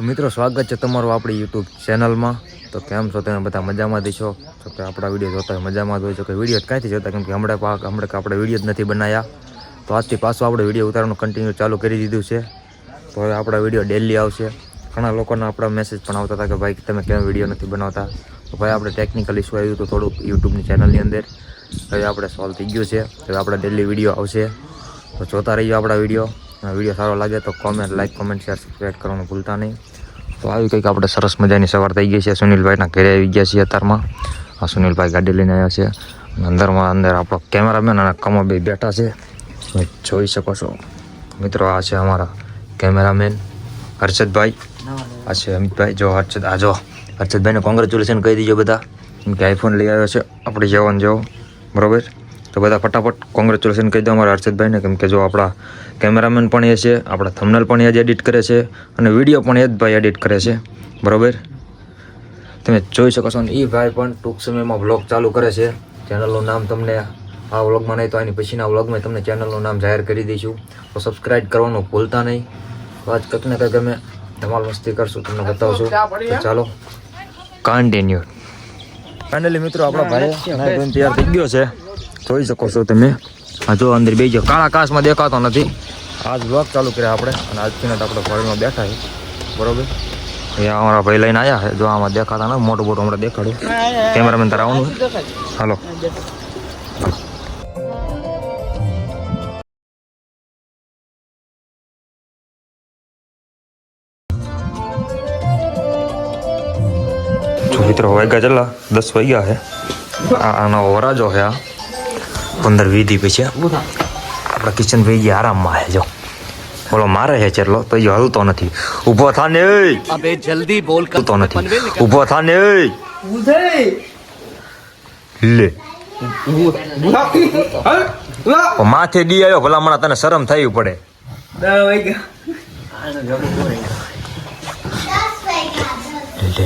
મિત્રો, સ્વાગત છે તમારું આપણી યુટ્યુબ ચેનલમાં તો કેમ છો તમે? બધા મજામાં છો? તો કે આપણા વીડિયો જોતા મજામાં જ હોય છો. કે વીડિયો ક્યાંથી જોતા? કેમ કે હમણાં હમણાં આપણે વીડિયો જ નથી બનાવ્યા તો આજથી પાછું આપણે વીડિયો ઉતારવાનું કન્ટિન્યુ ચાલુ કરી દીધું છે. તો હવે આપણા વીડિયો ડેલી આવશે. ઘણા લોકોના આપણા મેસેજ પણ આવતા હતા કે, ભાઈ, તમે કેમ વીડિયો નથી બનાવતા? તો ભાઈ, આપણે ટેકનિકલ ઇસ્યુ આવ્યું હતું થોડુંક યુટ્યુબની ચેનલની અંદર. હવે આપણે સોલ્વ થઈ ગયું છે. હવે આપણે ડેલી વીડિયો આવશે. તો જોતા રહીજો આપણા વીડિયો. વીડિયો સારો લાગે તો comment like comment share subscribe કરવાનું ભૂલતા નહીં. તો આવી કંઈક આપણે સરસ મજાની સવાર થઈ ગઈ છે. સુનિલભાઈના ઘરે આવી ગયા છીએ અત્યારમાં. આ સુનિલભાઈ ગાડી લઈને આવ્યા છે. અંદરમાં અંદર આપણો કેમેરામેન અને કમો બે બેઠા છે. તમે જોઈ શકો છો. મિત્રો, આ છે અમારા કેમેરામેન હર્ષદભાઈ. આ છે અમિતભાઈ. જો હર્ષદ, આ જો હર્ષદભાઈને કોંગ્રેચ્યુલેશન કહી દીજો બધા. કે આઈફોન લઈ આવ્યો છે. આપણે જવાનું જેવો બરોબર? તો બધા ફટાફટ કોંગ્રેચ્યુલેશન કહી દો અમારા હર્ષદભાઈને કેમ કે જો આપણા કેમેરામેન પણ એ છે આપણા થમનલ પણ એ જ એડિટ કરે છે અને વીડિયો પણ એ જ ભાઈ એડિટ કરે છે. બરાબર? તમે જોઈ શકો છો અને એ ભાઈ પણ ટૂંક સમયમાં વ્લોગ ચાલુ કરે છે. ચેનલનું નામ તમને આ વ્લોગમાં નહીં તો આની પછીના વ્લોગમાં તમને ચેનલનું નામ જાહેર કરી દઈશું. તો સબસ્ક્રાઇબ કરવાનું ભૂલતા નહીં. તો આજ કંઈક ને કંઈક અમે ધમાલ મસ્તી કરશું તમને બતાવશું. તો ચાલો. કન્ટિન્યુ ફાઇનલી મિત્રો આપણા ભાઈ તૈયાર થઈ ગયો છે. જોઈ શકો છો તમે. આ જો અંદર બે ગયો કાળા કાચમાં દેખાતો નથી. આજ બ્લોગ ચાલુ કર્યા આપણે અને આજથી આપણે ફોરેનમાં બેઠા છે બરોબર? એ અમારા ભાઈ લઈને આવ્યા છે. જો આમાં દેખાતા ને મોટું મોટું હમણાં દેખાડું કેમેરામેન તારા આવવાનું હાલો. મિત્રો વાગ્યા ચલા દસ વાગ્યા છે. આનો વરાજો છે આ. પંદર વીધી પછી આપણા કિચન ભાઈ ગયા આરામમાં આવે જો. બોલો મારે છે ચેટલો? તો એ હલતો નથી. ઊભો થા ને અબે જલ્દી બોલ કરતો નથી. ઊભો થા ને લે. માથે ડી આવ્યો ભલા મણા તને શરમ થઈ પડે. લે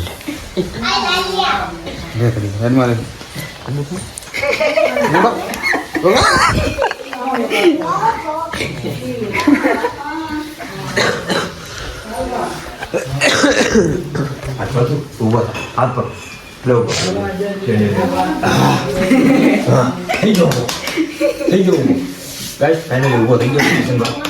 લે ઊભો થા હાથ પર લે ઊભો હા થઈ ગયો ઊભો. થઈ ગયો ઊભો. Guys, finally ઊભો થઈ ગયો કિશનભાઈ.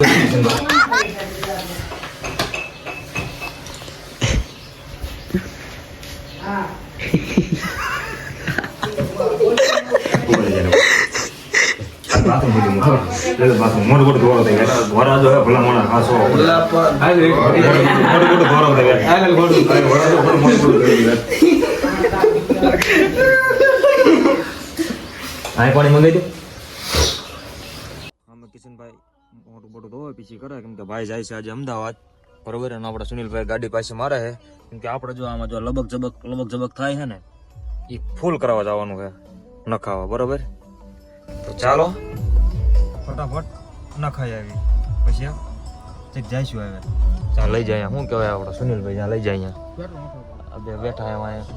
કિશનભાઈ. બાથરૂમ બધું મોઢું. લે લે બાથરૂમ. મોઢું મોઢું ધોવાળો થઈ ગયા. વરા પાણી મંગાવી દે કિશનભાઈ મોટું મોટું ધોવા પીછી કરે. કેમ કે ભાઈ જાય છે આજે અમદાવાદ. બરોબર? અને આપણા સુનિલભાઈ ગાડી પાસે મારે છે. કેમ કે આપણે જો આમાં જો લબક જબક લબક જબક થાય છે ને એ ફૂલ કરાવવા જવાનું છે નખાવા બરોબર? તો ચાલો. ફટાફટ નખાઈ આવી. પછી ચેક જઈશું હવે. ત્યાં લઈ જાય શું કહેવાય આપણે? સુનિલભાઈ ત્યાં લઈ જાય અહીંયા. બે બેઠા એમાં અહીંયા.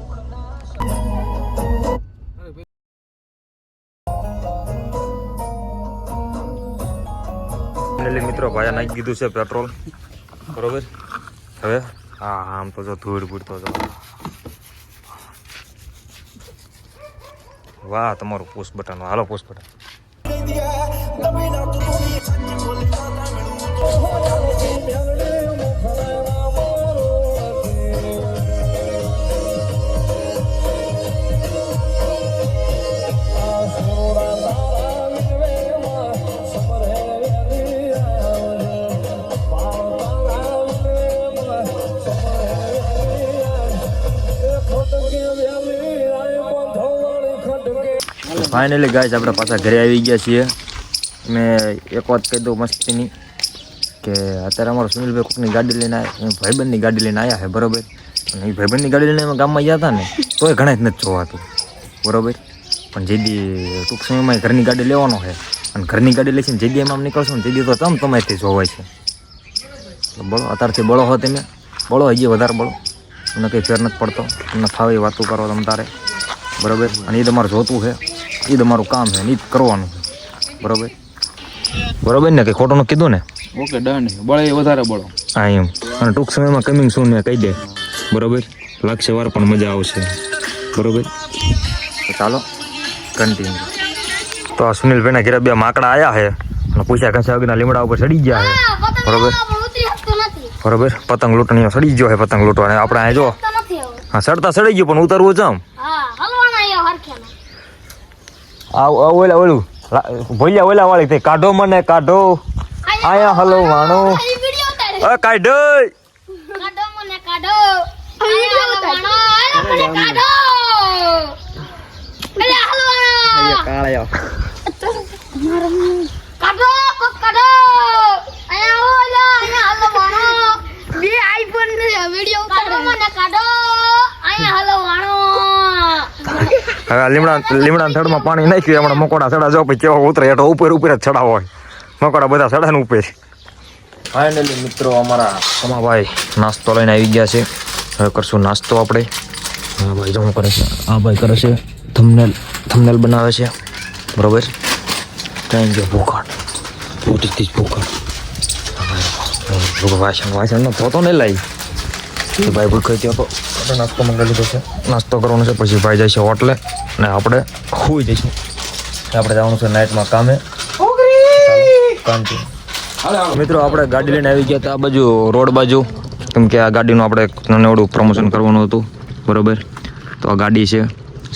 ફાઇનલી મિત્રો ભાઈ નાખી દીધું છે પેટ્રોલ. બરોબર? હવે હા આમ તો જો ધૂળ પૂરતો જો. વાહ તમારું પુશ બટન હાલો પુશ બટન ફાઇનલી ગાય આપણે પાછા ઘરે આવી ગયા છીએ. મેં એક વાત કહી દઉં મસ્તીની કે અત્યારે અમારો સુનિલભાઈ કોકની ગાડી લઈને આવ્યા ભાઈબંધની ગાડી લઈને આવ્યા છે, બરોબર? અને એ ભાઈબંધની ગાડી લઈને અમે ગામમાં ગયા હતા ને, તોય ઘણા જ નથી જોવાતું. બરોબર? પણ જે દી ટૂંક સમયમાં ઘરની ગાડી લેવાનો છે. અને ઘરની ગાડી લઈશું જે દી એમાં નીકળશું ને જે દી તો તમ તમારીથી જોવાય છે. બળો અત્યારથી બળો હો તમે. બળો હજી વધારે બળો તમને કંઈ ફેર નથી પડતો. તમને ફાવે વાતું કરો તમે તારે. બરાબર? અને એ તમારે જોતું છે. એ તમારું કામ છે ને એ જ કરવાનું છે. બરોબર? બરોબર ને કે ખોટું કીધું ને? ઓકે ડન બળે વધારે બળો. હા એમ. અને ટૂંક સમયમાં કમિંગ સૂન ને કહી દે. બરોબર? લાગશે વાર પણ મજા આવશે. બરોબર? તો ચાલો કન્ટિન્યુ તો આ સુનિલભાઈના ઘેરા બે માકડા આવ્યા છે અને પૂછ્યા કશા અગના લીમડા ઉપર ચડી ગયા છે. બરોબર? બરોબર? પતંગ લૂંટણીઓ સડી ગયો છે પતંગ લૂંટવા આપણે અહીંયા જો. હા સડતા સડી ગયું પણ ઉતરવું જમ આ ઓલા ઓલું. ભોલિયા ઓલા વાળી તે કાઢો મને કાઢો. આયા હલો વાણો. અ કાઢો. કાળ્યા કાઢો. કાઢો. અહીંયા ઓલા અહીંયા હાલો વાણો બે આઈફોન વિડિયો કાઢો મને કાઢો અહીંયા હાલો વાણો હવે લીમડા લીમડા થડમાં પાણી નાખ્યું હમણાં મકોડા સડા જાવ પછી કેવા ઉતરે એટલે ઉપર ઉપર જ ચડાવો હોય. મકોડા બધા સડા ને ઉપર ફાઇનલી મિત્રો અમારા કમાભાઈ નાસ્તો લઈને આવી ગયા છે. હવે કરશું નાસ્તો આપણે. હા ભાઈ જો હું કરે છે. આ ભાઈ કરે છે થમનેલ થમનેલ બનાવે છે. બરોબર? ત્યાં ગયો ભૂખાટ પોતીથી જ ભૂખાટ વાસણ વાસણ તો નહીં લાઈ. કે ભાઈ ભૂખ ત્યાં તો. આપણે નાસ્તો મંગાવી લીધો છે. નાસ્તો કરવાનો છે પછી ભાઈ જાય છે હોટલે અને આપણે હોઈ જઈશું. આપણે જવાનું છે નાઇટમાં કામે. મિત્રો આપણે ગાડી લઈને આવી ગયા હતા આ બાજુ રોડ બાજુ. કેમ કે આ ગાડીનું આપણે નાનું એવડું પ્રમોશન કરવાનું હતું. બરોબર? તો આ ગાડી છે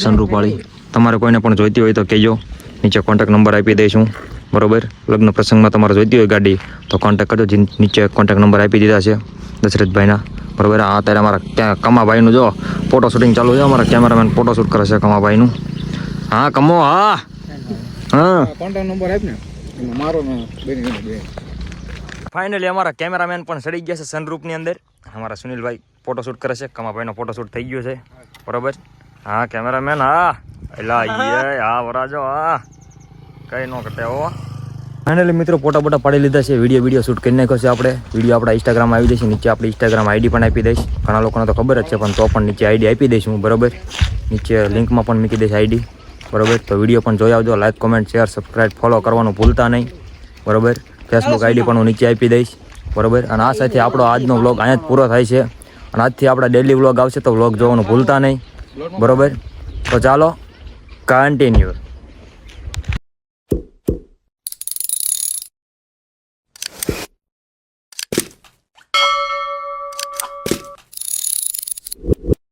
સનરૂપાળી. તમારે કોઈને પણ જોઈતી હોય તો કહેજો. નીચે કોન્ટેક્ટ નંબર આપી દઈશું. બરોબર? લગ્ન પ્રસંગમાં તમારે જોઈતી હોય ગાડી તો કોન્ટેક્ટ કરજો. જે નીચે કોન્ટેક્ટ નંબર આપી દીધા છે દશરથભાઈના. બરોબર આ અત્યારે અમારા કમાભાઈનું જો ફોટો શૂટિંગ ચાલુ છે અમારા કેમેરામેન ફોટો શૂટ કરે છે કમાભાઈનું. હા કમો હા. હા. કોન્ટેક્ટ નંબર આપ ને. મારો ફાઇનલી અમારા કેમેરામેન પણ સડી ગયા છે સનરૂપની અંદર. અમારા સુનિલભાઈ ફોટોશૂટ કરે છે કમાભાઈનો ફોટોશૂટ થઈ ગયો છે. બરોબર? હા કેમેરામેન હા. એલા હા વરાજો હા. કઈ નો કટે હો. ફાઇનલી મિત્રો ફોટા ફોટા પાડી લીધા છે. વીડિયો વીડિયો શૂટ કરી નાખ્યો છે આપણે. વીડિયો આપણા ઇન્સ્ટાગ્રામ આવી જશે. નીચે આપણે ઇન્સ્ટાગ્રામ આઈડી પણ આપી દઈશ. ઘણા લોકોને તો ખબર જ છે, પણ તો પણ નીચે આઈડી આપી દઈશ હું, બરોબર? નીચે લિંકમાં પણ મૂકી દઈશ આઈડી બરોબર? તો વીડિયો પણ જોઈ આવજો. Like comment share subscribe follow કરવાનું ભૂલતા નહીં, બરોબર? ફેસબુક આઈડી પણ હું નીચે આપી દઈશ, બરોબર? અને આ સાથે આપણો આજનો વ્લોગ અહીંયા જ પૂરો થાય છે. અને આજથી આપણા ડેલી વ્લોગ આવશે તો વ્લોગ જોવાનું ભૂલતા નહીં, બરાબર? તો ચાલો કન્ટિન્યુ